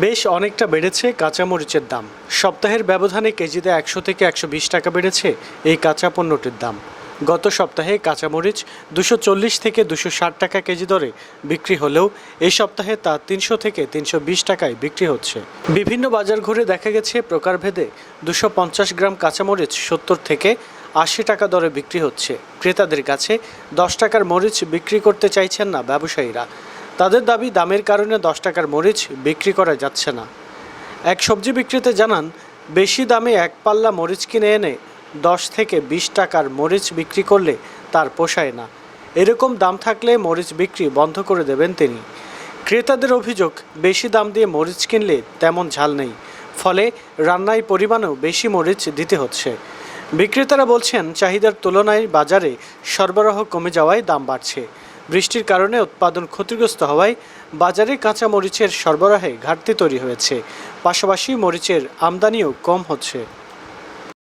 বেশ অনেকটা বেড়েছে কাঁচামরিচের দাম। সপ্তাহের ব্যবধানে কেজিতে একশো থেকে একশো বিশ টাকা বেড়েছে এই কাঁচা পণ্যটির দাম। গত সপ্তাহে কাঁচামরিচ দুশো চল্লিশ থেকে দুশো ষাট টাকা কেজি দরে বিক্রি হলেও এই সপ্তাহে তা তিনশো থেকে তিনশো বিশ টাকায় বিক্রি হচ্ছে। বিভিন্ন বাজার ঘুরে দেখা গেছে প্রকারভেদে দুশো পঞ্চাশ গ্রাম কাঁচামরিচ সত্তর থেকে আশি টাকা দরে বিক্রি হচ্ছে। ক্রেতাদের কাছে দশ টাকার মরিচ বিক্রি করতে চাইছেন না ব্যবসায়ীরা। তাদের দাবি দামের কারণে দশ টাকার মরিচ বিক্রি করা যাচ্ছে না। এক সবজি বিক্রেতা জানান, বেশি দামে এক পাল্লা মরিচ কিনে এনে দশ থেকে বিশ টাকার মরিচ বিক্রি করলে তার পোষায় না। এরকম দাম থাকলে মরিচ বিক্রি বন্ধ করে দেবেন তিনি। ক্রেতাদের অভিযোগ, বেশি দাম দিয়ে মরিচ কিনলে তেমন ঝাল নেই। ফলে রান্নায় পরিমাণেও বেশি মরিচ দিতে হচ্ছে। বিক্রেতারা বলছেন, চাহিদার তুলনায় বাজারে সরবরাহ কমে যাওয়ায় দাম বাড়ছে। বৃষ্টির কারণে উৎপাদন ক্ষতিগ্রস্ত হওয়ায় বাজারে কাঁচা মরিচের সরবরাহে ঘাটতি তৈরি হয়েছে। পাশাপাশি মরিচের আমদানিও কম হচ্ছে।